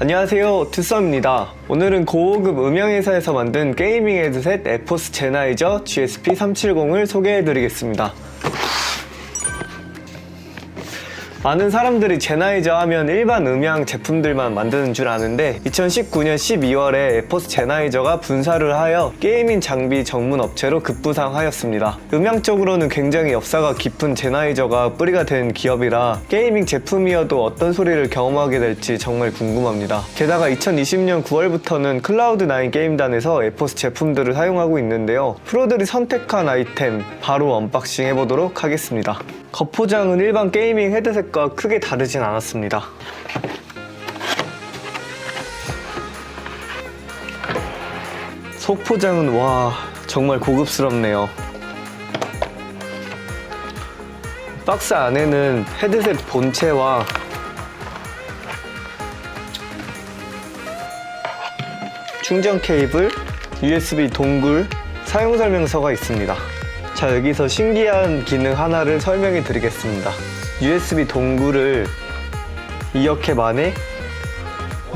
안녕하세요. 투썸입니다. 오늘은 고호급 음향회사에서 만든 게이밍 헤드셋 에포스 제나이저 GSP370을 소개해드리겠습니다 많은 사람들이 제나이저 하면 일반 음향 제품들만 만드는 줄 아는데 2019년 12월에 에포스 제나이저가 분사를 하여 게이밍 장비 전문 업체로 급부상하였습니다. 음향적으로는 굉장히 역사가 깊은 제나이저가 뿌리가 된 기업이라 게이밍 제품이어도 어떤 소리를 경험하게 될지 정말 궁금합니다. 게다가 2020년 9월부터는 클라우드9 게임단에서 에포스 제품들을 사용하고 있는데요. 프로들이 선택한 아이템 바로 언박싱 해보도록 하겠습니다. 겉포장은 일반 게이밍 헤드셋과 크게 다르진 않았습니다. 속포장은 와 정말 고급스럽네요. 박스 안에는 헤드셋 본체와 충전 케이블, USB 동굴, 사용 설명서가 있습니다. 자, 여기서 신기한 기능 하나를 설명해 드리겠습니다. USB 동굴을 이어캡 안에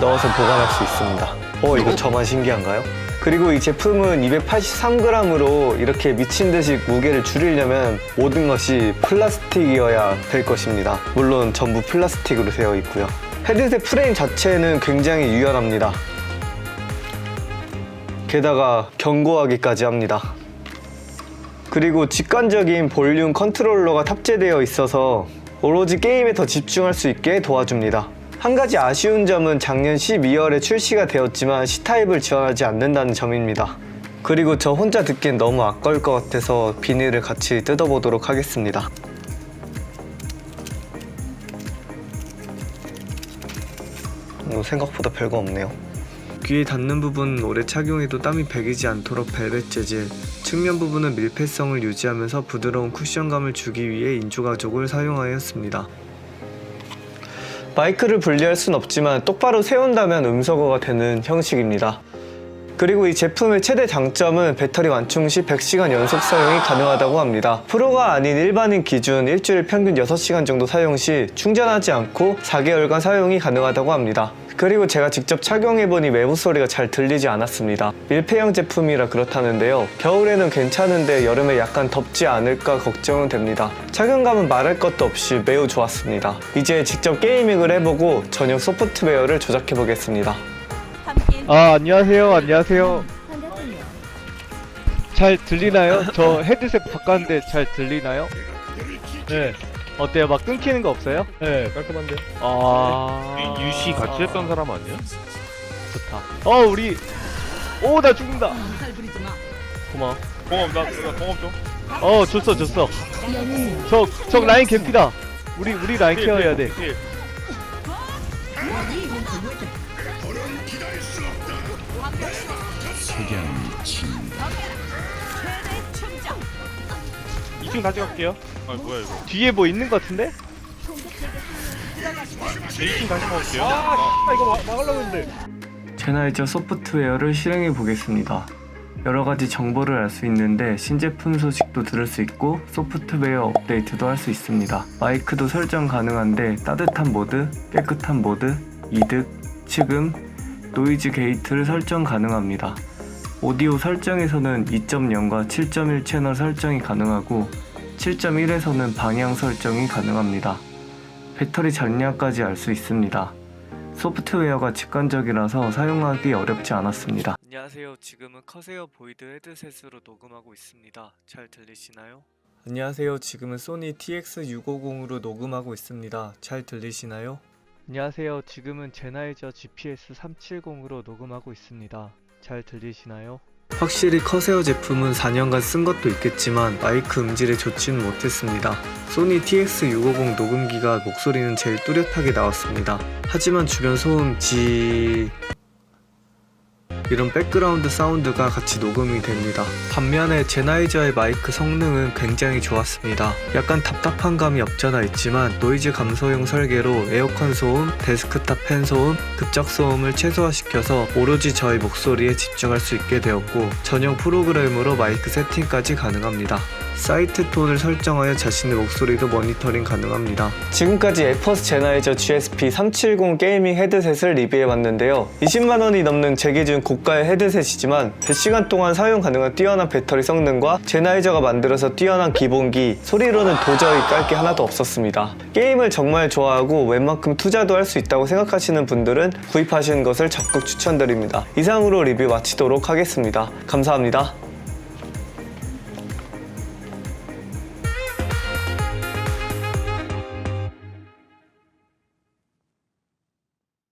넣어서 보관할 수 있습니다. 어, 이거 저만 신기한가요? 그리고 이 제품은 283g으로 이렇게 미친 듯이 무게를 줄이려면 모든 것이 플라스틱이어야 될 것입니다. 물론 전부 플라스틱으로 되어 있고요. 헤드셋 프레임 자체는 굉장히 유연합니다. 게다가 견고하기까지 합니다. 그리고 직관적인 볼륨 컨트롤러가 탑재되어 있어서 오로지 게임에 더 집중할 수 있게 도와줍니다. 한 가지 아쉬운 점은 작년 12월에 출시가 되었지만 C타입을 지원하지 않는다는 점입니다. 그리고 저 혼자 듣기엔 너무 아까울 것 같아서 비닐을 같이 뜯어보도록 하겠습니다. 뭐 생각보다 별거 없네요. 귀에 닿는 부분은 오래 착용해도 땀이 배기지 않도록 벨벳 재질, 측면 부분은 밀폐성을 유지하면서 부드러운 쿠션감을 주기 위해 인조 가죽을 사용하였습니다. 마이크를 분리할 순 없지만 똑바로 세운다면 음소거가 되는 형식입니다. 그리고 이 제품의 최대 장점은 배터리 완충 시 100시간 연속 사용이 가능하다고 합니다. 프로가 아닌 일반인 기준 일주일 평균 6시간 정도 사용 시 충전하지 않고 4개월간 사용이 가능하다고 합니다. 그리고 제가 직접 착용해보니 외부 소리가 잘 들리지 않았습니다. 밀폐형 제품이라 그렇다는데요. 겨울에는 괜찮은데 여름에 약간 덥지 않을까 걱정은 됩니다. 착용감은 말할 것도 없이 매우 좋았습니다. 이제 직접 게이밍을 해보고 전용 소프트웨어를 조작해보겠습니다. 아 안녕하세요 안녕하세요 반갑군요. 잘 들리나요? 저 헤드셋 바꿨는데 잘 들리나요? 네, 어때요? 막 끊기는 거 없어요? 네, 깔끔한데. 아 유시 같이 했던 사람 아니야? 좋다 어 우리 오 나 죽는다 고마워 공업 나 공업 좀. 어 줬어 줬어 저, 저 라인 개피다 우리 우리 라인 케어해야 돼 예. 이층 다시 갈게요. 아 뭐야 이거? 뒤에 뭐 있는 거 같은데? 네, 2층 다시 먹을게요. 아 이거 막, 막으려고 했는데 제나이저 소프트웨어를 실행해 보겠습니다. 여러 가지 정보를 알 수 있는데 신제품 소식도 들을 수 있고 소프트웨어 업데이트도 할 수 있습니다. 마이크도 설정 가능한데 따뜻한 모드, 깨끗한 모드, 이득, 측음, 노이즈 게이트를 설정 가능합니다. 오디오 설정에서는 2.0과 7.1 채널 설정이 가능하고 7.1에서는 방향 설정이 가능합니다. 배터리 잔량까지 알 수 있습니다. 소프트웨어가 직관적이라서 사용하기 어렵지 않았습니다. 안녕하세요. 지금은 커세어 보이드 헤드셋으로 녹음하고 있습니다. 잘 들리시나요? 안녕하세요. 지금은 소니 TX650으로 녹음하고 있습니다. 잘 들리시나요? 안녕하세요 지금은 제나이저 GPS 370으로 녹음하고 있습니다 잘 들리시나요? 확실히 커세어 제품은 4년간 쓴 것도 있겠지만 마이크 음질에 좋지는 못했습니다. 소니 TX650 녹음기가 목소리는 제일 뚜렷하게 나왔습니다. 하지만 주변 소음 지 이런 백그라운드 사운드가 같이 녹음이 됩니다. 반면에 제나이저의 마이크 성능은 굉장히 좋았습니다. 약간 답답한 감이 없잖아 있지만 노이즈 감소용 설계로 에어컨 소음, 데스크탑 팬 소음, 급작 소음을 최소화시켜서 오로지 저의 목소리에 집중할 수 있게 되었고 전용 프로그램으로 마이크 세팅까지 가능합니다. 사이트 톤을 설정하여 자신의 목소리도 모니터링 가능합니다. 지금까지 에퍼스 제나이저 GSP 370 게이밍 헤드셋을 리뷰해봤는데요. 20만원이 넘는 제 기준 고가의 헤드셋이지만 100시간 동안 사용 가능한 뛰어난 배터리 성능과 제나이저가 만들어서 뛰어난 기본기, 소리로는 도저히 깔 게 하나도 없었습니다. 게임을 정말 좋아하고 웬만큼 투자도 할 수 있다고 생각하시는 분들은 구입하시는 것을 적극 추천드립니다. 이상으로 리뷰 마치도록 하겠습니다. 감사합니다.